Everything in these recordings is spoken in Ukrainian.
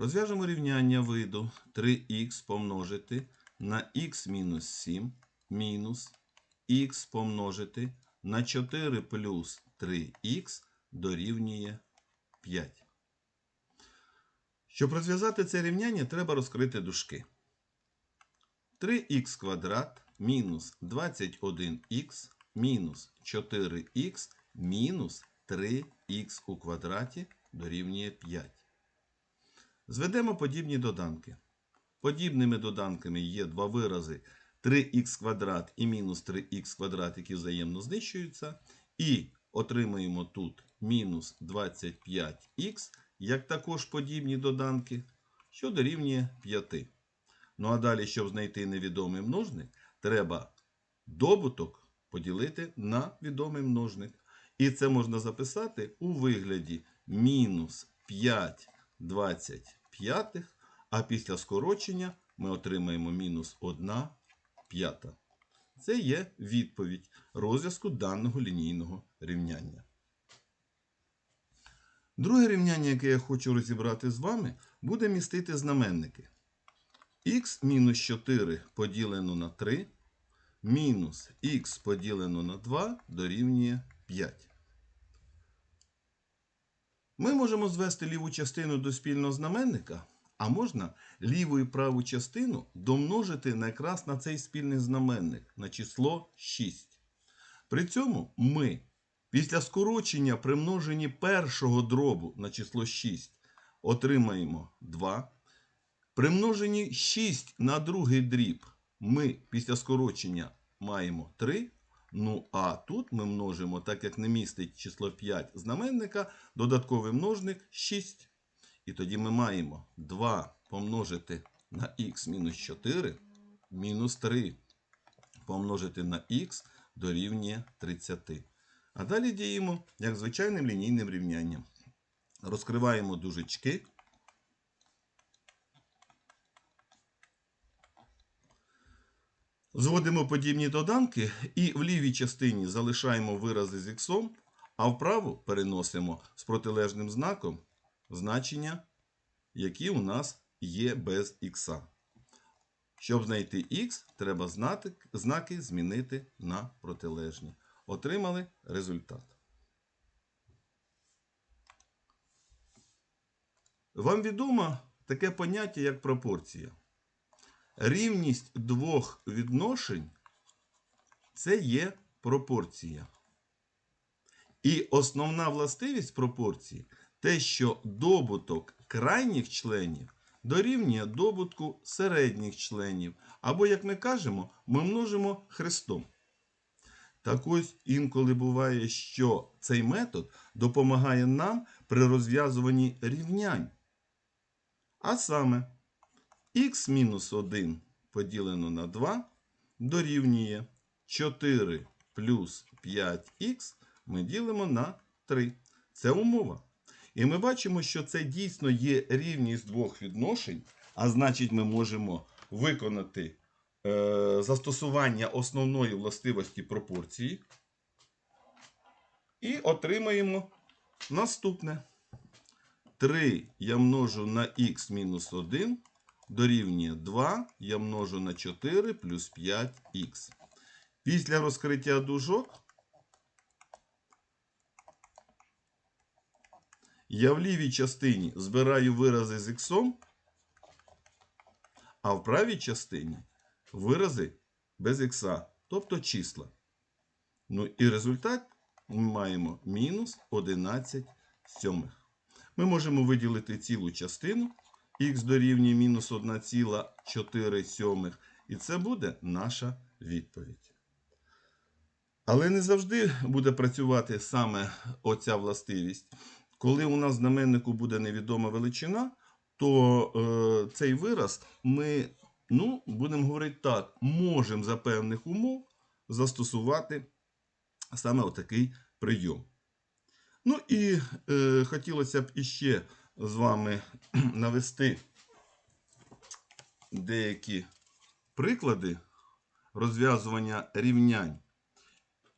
Розв'яжемо рівняння виду 3х помножити на х мінус 7 мінус х помножити на 4 плюс 3х дорівнює 5. Щоб розв'язати це рівняння, треба розкрити дужки. 3х квадрат мінус 21х мінус 4х мінус 3х у квадраті дорівнює 5. Зведемо подібні доданки. Подібними доданками є два вирази 3х квадрат і мінус 3х квадрат, які взаємно знищуються. І отримаємо тут мінус 25х, як також подібні доданки, що дорівнює 5. Ну а далі, щоб знайти невідомий множник, треба добуток поділити на відомий множник. І це можна записати у вигляді мінус 5 25, а після скорочення ми отримаємо мінус 1 п'ята. Це є відповідь розв'язку даного лінійного рівняння. Друге рівняння, яке я хочу розібрати з вами, буде містити знаменники. х мінус 4 поділено на 3 мінус х поділено на 2 дорівнює 5. Ми можемо звести ліву частину до спільного знаменника, а можна ліву і праву частину домножити на якраз на цей спільний знаменник на число 6. При цьому ми після скорочення при множенні першого дробу на число 6 отримаємо 2. При множенні 6 на другий дріб ми після скорочення маємо 3. Ну, а тут ми множимо, так як не містить число 5 знаменника, додатковий множник 6. І тоді ми маємо 2 помножити на х мінус 4 мінус 3 помножити на х дорівнює 30. А далі діємо як звичайним лінійним рівнянням. Розкриваємо дужечки. Зводимо подібні доданки і в лівій частині залишаємо вирази з х, а вправу переносимо з протилежним знаком значення, які у нас є без х. Щоб знайти х, треба знати, знаки змінити на протилежні. Отримали результат. Вам відомо таке поняття, як пропорція. Рівність двох відношень це є пропорція. І основна властивість пропорції те, що добуток крайніх членів дорівнює добутку середніх членів. Або, як ми кажемо, ми множимо хрестом. Так ось інколи буває, що цей метод допомагає нам при розв'язуванні рівнянь. А саме х-1 поділено на 2 дорівнює 4 плюс 5х ми ділимо на 3. Це умова. І ми бачимо, що це дійсно є рівність двох відношень, а значить, ми можемо виконати е, застосування основної властивості пропорції. І отримаємо наступне. 3 я множу на х мінус 1 дорівнює 2 я множу на 4 плюс 5х. Після розкриття дужок я в лівій частині збираю вирази з х, а в правій частині вирази без х, тобто числа. Ну і результат ми маємо мінус 11 сьомих. Ми можемо виділити цілу частину х дорівнює мінус 1,4 сьомих. І це буде наша відповідь. Але не завжди буде працювати саме оця властивість. Коли у нас знаменнику буде невідома величина, то е, цей вираз ми, ну, будемо говорити так, можемо за певних умов застосувати саме отакий прийом. Ну і е, хотілося б іще з вами навести деякі приклади розв'язування рівнянь,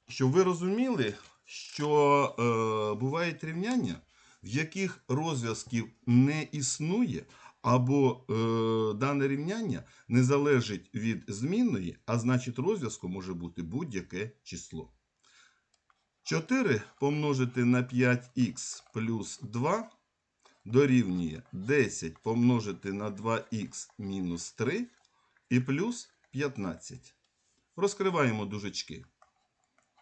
щоб ви розуміли, що е, бувають рівняння, в яких розв'язків не існує, або е, дане рівняння не залежить від змінної, а значить розв'язку може бути будь-яке число. 4 помножити на 5х плюс 2 дорівнює 10 помножити на 2х мінус 3 і плюс 15. Розкриваємо дужечки.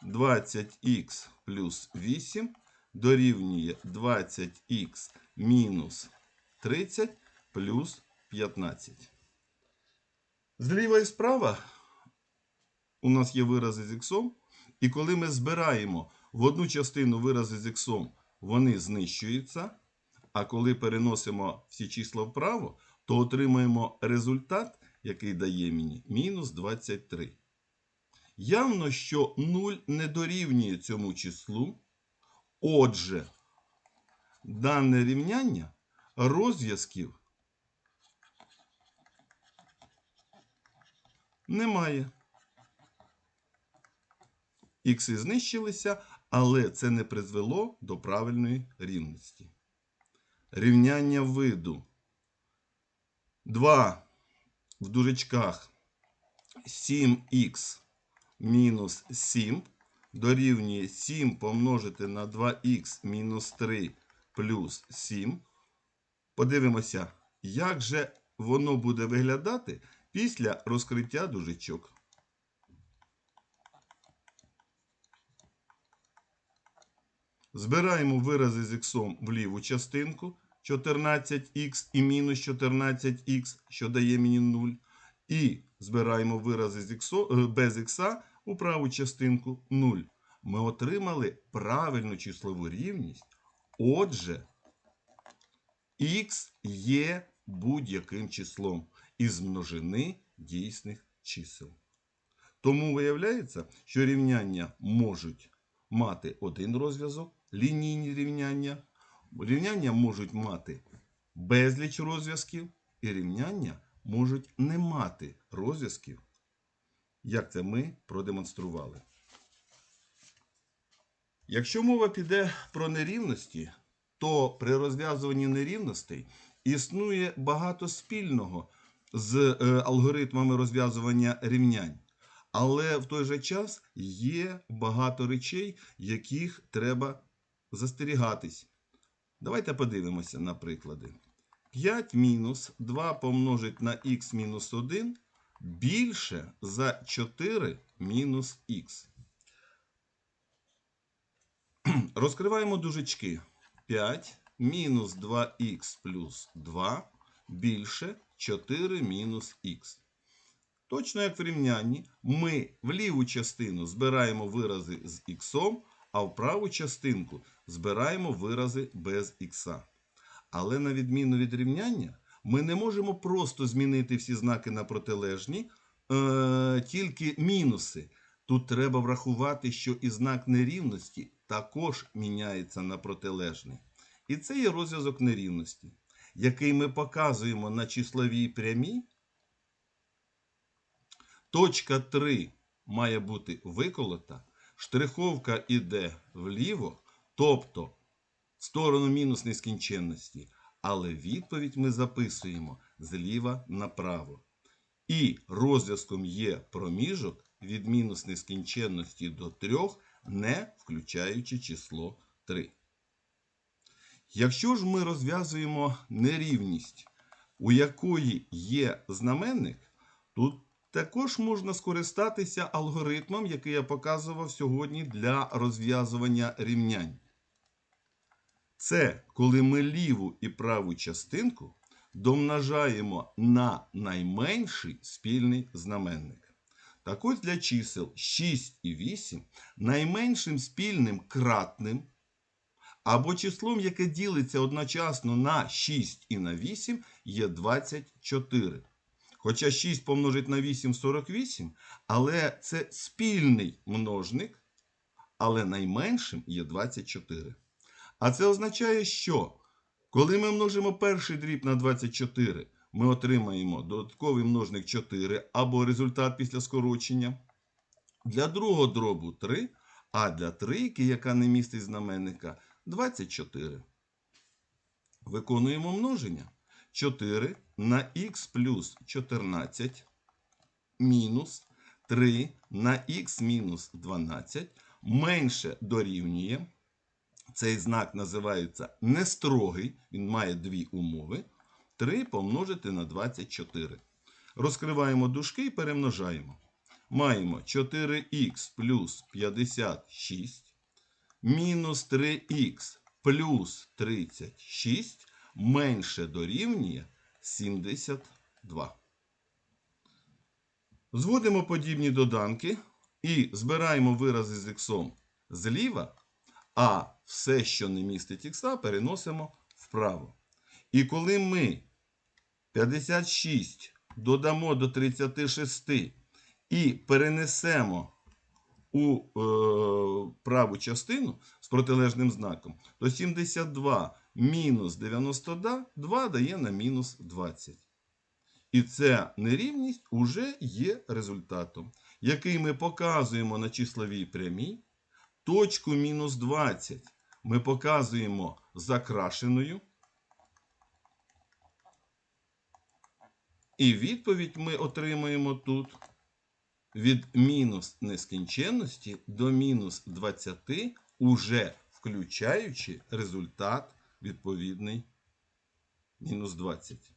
20х плюс 8 дорівнює 20х мінус 30 плюс 15. Зліва і справа у нас є вирази з іксом, і коли ми збираємо в одну частину вирази з іксом, вони знищуються. А коли переносимо всі числа вправо, то отримаємо результат, який дає мені мінус 23. Явно, що 0 не дорівнює цьому числу. Отже, дане рівняння розв'язків немає. Ікси знищилися, але це не призвело до правильної рівності. Рівняння виду 2 в дужечках 7х мінус 7 дорівнює 7 помножити на 2х мінус 3 плюс 7. Подивимося, як же воно буде виглядати після розкриття дужечок. Збираємо вирази з х в ліву частинку 14х і мінус 14х, що дає мені 0. І збираємо вирази з іксо, е, без х у праву частинку 0. Ми отримали правильну числову рівність. Отже, х є будь-яким числом із множини дійсних чисел. Тому виявляється, що рівняння можуть мати один розв'язок, лінійні рівняння. Рівняння можуть мати безліч розв'язків, і рівняння можуть не мати розв'язків, як це ми продемонстрували. Якщо мова піде про нерівності, то при розв'язуванні нерівностей існує багато спільного з е, алгоритмами розв'язування рівнянь. Але в той же час є багато речей, яких треба застерігатись. Давайте подивимося на приклади. 5 мінус 2 помножить на х мінус 1 більше за 4 мінус х. Розкриваємо дужечки. 5 мінус 2х плюс 2 більше 4 мінус х. Точно як в рівнянні, ми в ліву частину збираємо вирази з х, а в праву частинку збираємо вирази без х. Але на відміну від рівняння, ми не можемо просто змінити всі знаки на протилежні, е, тільки мінуси. Тут треба врахувати, що і знак нерівності також міняється на протилежний. І це є розв'язок нерівності, який ми показуємо на числовій прямій. Точка 3 має бути виколота, штриховка йде вліво, тобто в сторону мінус нескінченності, але відповідь ми записуємо зліва направо. І розв'язком є проміжок від мінус нескінченності до 3, не включаючи число 3. Якщо ж ми розв'язуємо нерівність, у якої є знаменник, тут також можна скористатися алгоритмом, який я показував сьогодні для розв'язування рівнянь. Це коли ми ліву і праву частинку домножаємо на найменший спільний знаменник. Так ось для чисел 6 і 8 найменшим спільним кратним або числом, яке ділиться одночасно на 6 і на 8, є 24. Хоча 6 помножить на 8 48, але це спільний множник, але найменшим є 24. А це означає, що коли ми множимо перший дріб на 24, ми отримаємо додатковий множник 4 або результат після скорочення. Для другого дробу 3, а для трійки, яка не містить знаменника, 24. Виконуємо множення. 4 на х плюс 14 мінус 3 на х мінус 12 менше дорівнює. Цей знак називається нестрогий, він має дві умови. 3 помножити на 24. Розкриваємо дужки і перемножаємо. Маємо 4х плюс 56 мінус 3х плюс 36 менше дорівнює 72. Зводимо подібні доданки і збираємо вирази з х зліва, а все, що не містить х, переносимо вправо. І коли ми 56 додамо до 36 і перенесемо у е, праву частину з протилежним знаком, то 72 мінус 92 дає на мінус 20. І ця нерівність уже є результатом, який ми показуємо на числовій прямій. Точку мінус 20 ми показуємо закрашеною. І відповідь ми отримаємо тут від мінус нескінченності до мінус 20, уже включаючи результат відповідний мінус 20.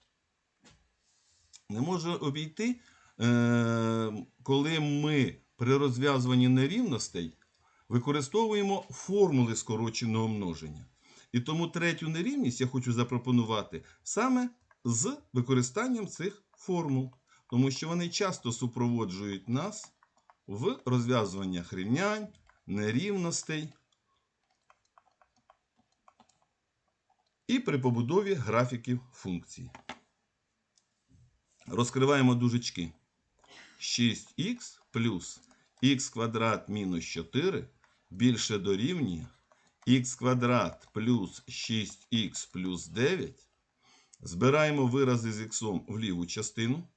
Не можу обійти, е, коли ми при розв'язуванні нерівностей використовуємо формули скороченого множення. І тому третю нерівність я хочу запропонувати саме з використанням цих формул, тому що вони часто супроводжують нас в розв'язуваннях рівнянь, нерівностей і при побудові графіків функцій. Розкриваємо дужечки. 6х плюс х квадрат мінус 4 більше дорівнює х квадрат плюс 6х плюс 9. Збираємо вирази з х в ліву частину.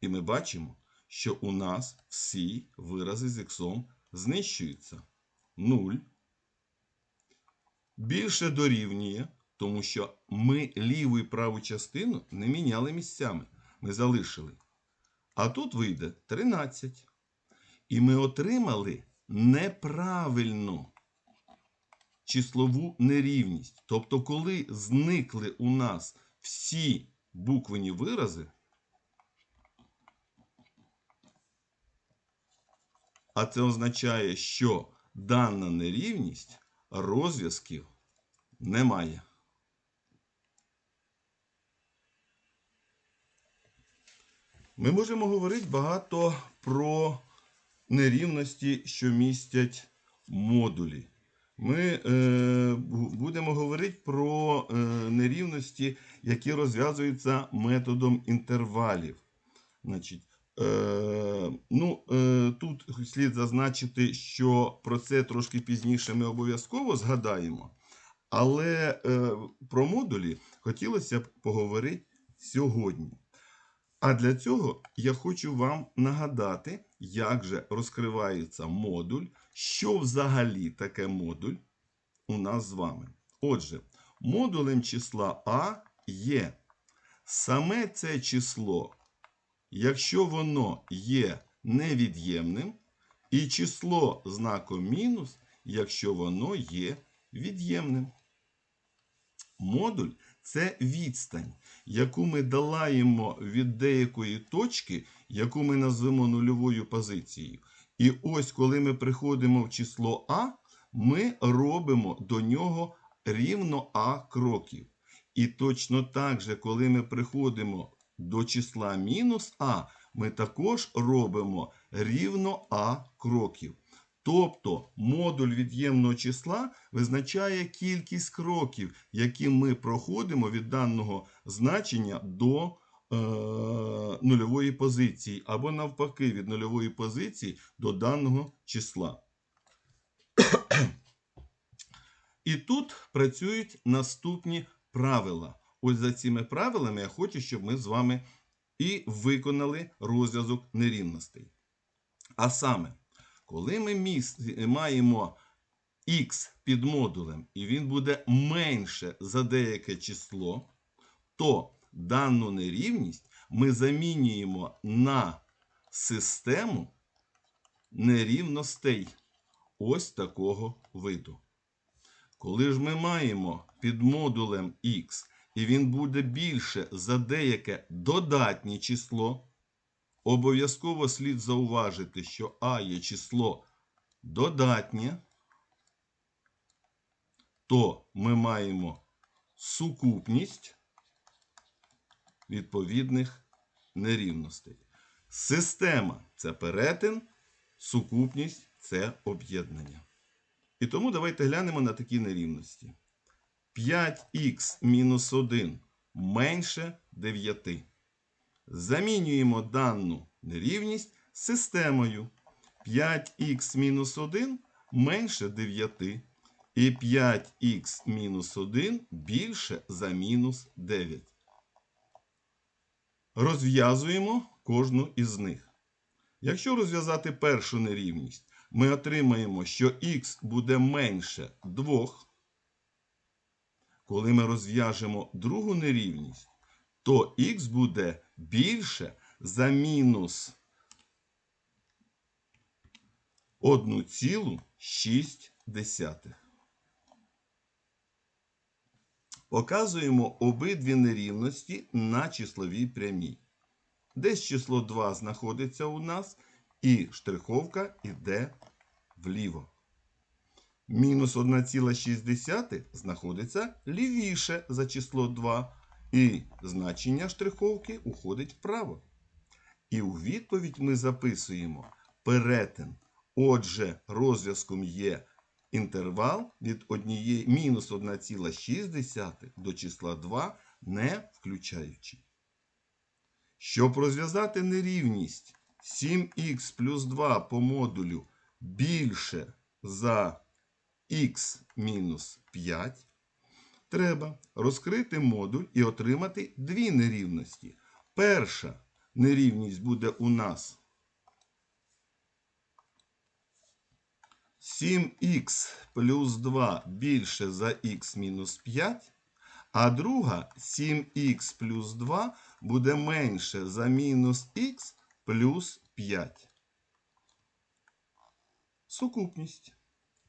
І ми бачимо, що у нас всі вирази з х знищуються. 0. Більше дорівнює, тому що ми ліву і праву частину не міняли місцями. Ми залишили. А тут вийде 13. І ми отримали неправильну числову нерівність. Тобто, коли зникли у нас всі буквені вирази, а це означає, що дана нерівність розв'язків немає. Ми можемо говорити багато про нерівності, що містять модулі. Ми е, будемо говорити про е, нерівності, які розв'язуються методом інтервалів. Значить, ну, е, Тут слід зазначити, що про це трошки пізніше ми обов'язково згадаємо. Але е, про модулі хотілося б поговорити сьогодні. А для цього я хочу вам нагадати, як же розкривається модуль, що взагалі таке модуль у нас з вами. Отже, модулем числа А є саме це число, якщо воно є невід'ємним, і число знаком мінус, якщо воно є від'ємним. Модуль це відстань, яку ми долаємо від деякої точки, яку ми назвемо нульовою позицією. І ось, коли ми приходимо в число А, ми робимо до нього рівно А кроків. І точно так же, коли ми приходимо до числа мінус А, ми також робимо рівно А кроків. Тобто модуль від'ємного числа визначає кількість кроків, які ми проходимо від даного значення до е, нульової позиції, або навпаки, від нульової позиції до даного числа. І тут працюють наступні правила. Ось за цими правилами я хочу, щоб ми з вами і виконали розв'язок нерівностей. А саме, коли ми міст, маємо х під модулем, і він буде менше за деяке число, то дану нерівність ми замінюємо на систему нерівностей ось такого виду. Коли ж ми маємо під модулем х, і він буде більше за деяке додатнє число, обов'язково слід зауважити, що а є число додатнє, то ми маємо сукупність відповідних нерівностей. Система це перетин, сукупність це об'єднання. І тому давайте глянемо на такі нерівності. 5х мінус 1 менше 9. Замінюємо дану нерівність системою 5х мінус 1 менше 9. І 5х мінус 1 більше за мінус 9. Розв'язуємо кожну із них. Якщо розв'язати першу нерівність, ми отримаємо, що х буде менше 2. Коли ми розв'яжемо другу нерівність, то х буде більше за мінус 1,6. Показуємо обидві нерівності на числовій прямій. Десь число 2 знаходиться у нас, і штриховка йде вліво. Мінус 1,6 знаходиться лівіше за число 2, і значення штриховки уходить вправо. І у відповідь ми записуємо перетин. Отже, розв'язком є інтервал від однієї мінус 1,6 до числа 2, не включаючи. Щоб розв'язати нерівність 7х плюс 2 по модулю більше за х мінус 5, треба розкрити модуль і отримати дві нерівності. Перша нерівність буде у нас 7х плюс 2 більше за х мінус 5, а друга 7х плюс 2 буде менше за мінус х плюс 5. Сукупність.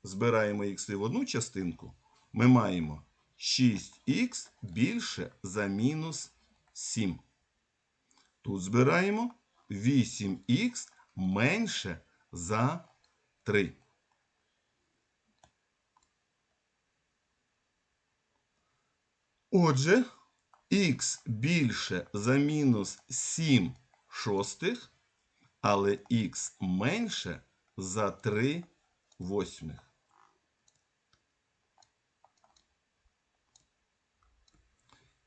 Збираємо х в одну частинку. Ми маємо 6х більше за мінус 7. Тут збираємо 8х менше за 3. Отже, х більше за мінус 7 шостих, але х менше за 3 восьмих.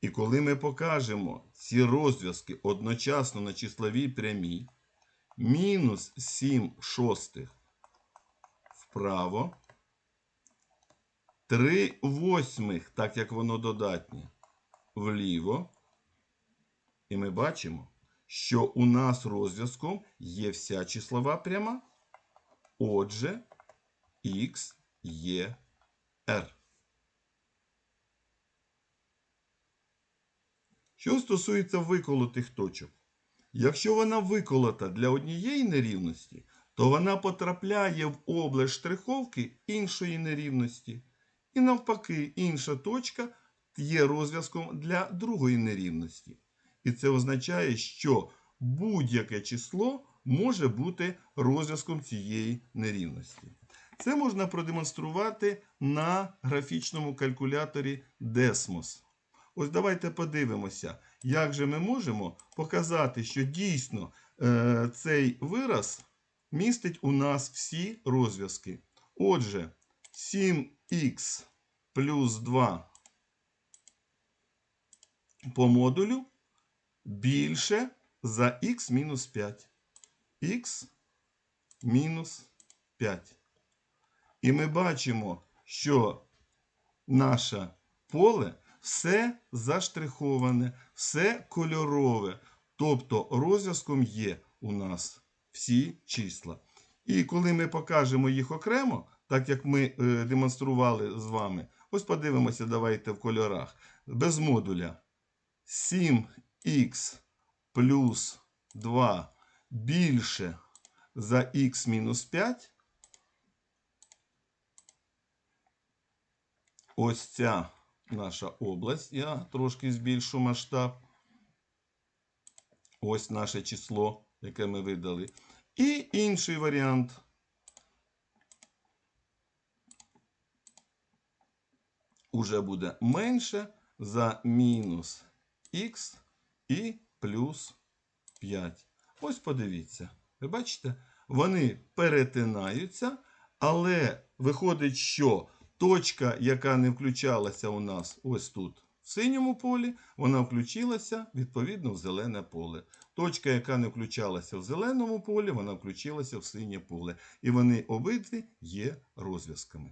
І коли ми покажемо ці розв'язки одночасно на числовій прямій, мінус 7 шостих вправо, 3 восьмих, так як воно додатнє, вліво. І ми бачимо, що у нас розв'язком є вся числова пряма. Отже, х є r. Що стосується виколотих точок, якщо вона виколота для однієї нерівності, то вона потрапляє в область штриховки іншої нерівності. І навпаки, інша точка є розв'язком для другої нерівності. І це означає, що будь-яке число може бути розв'язком цієї нерівності. Це можна продемонструвати на графічному калькуляторі Desmos. Ось давайте подивимося, як же ми можемо показати, що дійсно е, цей вираз містить у нас всі розв'язки. Отже, 7х плюс 2 по модулю більше за х мінус 5. х мінус 5. І ми бачимо, що наше поле все заштриховане, все кольорове. Тобто розв'язком є у нас всі числа. І коли ми покажемо їх окремо, так як ми е, демонстрували з вами. Ось подивимося, давайте в кольорах. Без модуля 7х плюс 2 більше за х мінус 5. Ось ця наша область. Я трошки збільшу масштаб. Ось наше число, яке ми видали. І інший варіант. Уже буде менше за мінус х і плюс 5. Ось подивіться. Ви бачите? Вони перетинаються, але виходить, що точка, яка не включалася у нас ось тут в синьому полі, вона включилася відповідно в зелене поле. Точка, яка не включалася в зеленому полі, вона включилася в синє поле. І вони обидві є розв'язками.